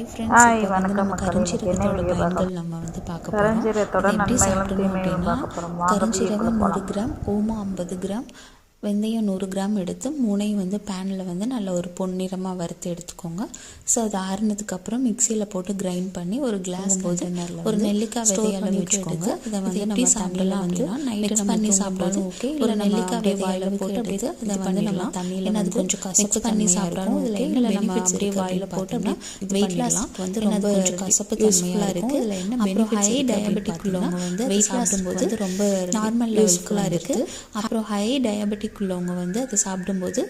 Hi friends இப்போ வந்து வணக்கம் நம்ம கருஞ்சீரகத்தோட பயன்கள் நம்ம வந்து பார்க்க போகிறோம் எப்படி சாப்பிடணும் அப்படின்னா கருஞ்சீரகம் நூறு கிராம் ஓமம் ஐம்பது கிராம் வெந்தயம் நூறு கிராம் எடுத்து மூணையும் வந்து பேனில் வந்து நல்ல ஒரு பொன்னிறமாக வறுத்து எடுத்துக்கோங்க. ஸோ அது ஆறுனதுக்கப்புறம் மிக்சியில் போட்டு கிரைண்ட் பண்ணி ஒரு கிளாஸ் போது ஒரு நெல்லிக்காய் விதையால வச்சுக்கோங்க. இதை வந்து எப்படி சாப்பிடலாம் அப்படின்னா நைட்டு பண்ணி சாப்பிட்டாலும் ஓகே ஒரு நெல்லிக்காய் விதையால போட்டு அப்படியே இதை வந்து நம்ம தண்ணியில் அது கொஞ்சம் கசப்பு பண்ணி சாப்பிட்டாலும் இதில் என்ன நம்ம அப்படியே வாயில் போட்டு அப்படியே வெயிட் லாஸ் வந்து ரொம்ப கொஞ்சம் கசப்பு தன்மையாக இருக்குது இதில் என்ன அப்புறம் ஹை டயபெட்டிக் உள்ளவங்க வந்து வெயிட் சாப்பிடும்போது ரொம்ப நார்மல் லெவல்குலாம் இருக்குது அப்புறம் ஹை டயபெட்டிக் உள்ளவங்க வந்து அதை சாப்பிடும்போது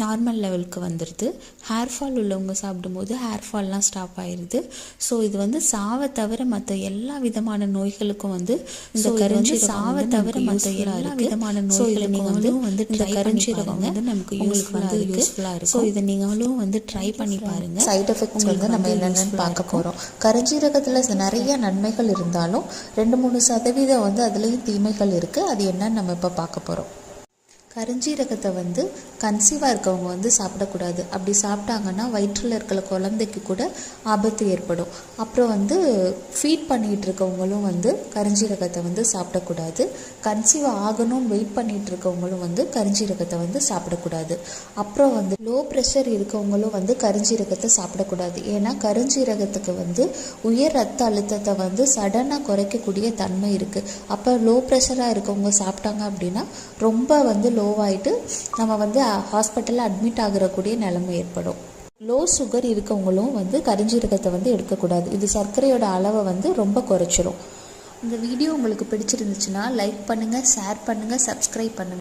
நார்மல் லெவலுக்கு வந்துடுது ஹேர் ஃபால் உள்ளவங்க சாப்பிடும்போது ஹேர் ஃபால்லாம் ஸ்டாப் ஆயிடுது ஸோ இது வந்து சாவை தவிர மற்ற எல்லா விதமான நோய்களுக்கும் வந்து இந்த கருஞ்சி சாவை தவிர மற்ற எல்லா விதமான நோய்களுக்கும் வந்து வந்து இந்த கருஞ்சீரகம் வந்து நமக்கு யூஸ்ஃபுல்லாக வந்து யூஸ்ஃபுல்லாக இருக்கும். ஸோ இதை நீங்களும் வந்து ட்ரை பண்ணி பாருங்க. சைடு எஃபெக்ட்ஸ் வந்து நம்ம என்னென்னு பார்க்க போகிறோம் கருஞ்சீரகத்தில் நிறைய நன்மைகள் இருந்தாலும் ரெண்டு மூணு சதவீதம் வந்து அதுலேயும் தீமைகள் இருக்குது அது என்னன்னு நம்ம இப்போ பார்க்க போகிறோம் கருஞ்சீரகத்தை வந்து கன்சீவாக இருக்கவங்க வந்து சாப்பிடக்கூடாது. அப்படி சாப்பிட்டாங்கன்னா வயிற்றில் இருக்கிற குழந்தைக்கு கூட ஆபத்து ஏற்படும். அப்புறம் வந்து ஃபீட் பண்ணிகிட்டு இருக்கவங்களும் வந்து கருஞ்சீரகத்தை வந்து சாப்பிடக்கூடாது. கன்சீவ் ஆகணும் வெயிட் பண்ணிகிட்டு இருக்கவங்களும் வந்து கருஞ்சீரகத்தை வந்து சாப்பிடக்கூடாது. அப்புறம் வந்து லோ ப்ரெஷர் இருக்கவங்களும் வந்து கருஞ்சீரகத்தை சாப்பிடக்கூடாது. ஏன்னா கருஞ்சீரகத்துக்கு வந்து உயர் ரத்த அழுத்தத்தை வந்து சடனாக குறைக்கக்கூடிய தன்மை இருக்குது அப்போ லோ ப்ரெஷராக இருக்கவங்க சாப்பிட்டாங்க அப்படின்னா ரொம்ப வந்து லோவாகிட்டு நம்ம வந்து ஹாஸ்பிட்டலில் அட்மிட் ஆகிறக்கூடிய நிலைமை ஏற்படும். லோ சுகர் இருக்கவங்களும் வந்து கரிஞ்சீரகத்தை வந்து எடுக்கக்கூடாது. இது சர்க்கரையோட அளவை வந்து ரொம்ப குறைச்சிரும். இந்த வீடியோ உங்களுக்கு பிடிச்சிருந்துச்சுன்னா லைக் பண்ணுங்கள் ஷேர் பண்ணுங்கள் சப்ஸ்கிரைப் பண்ணுங்கள்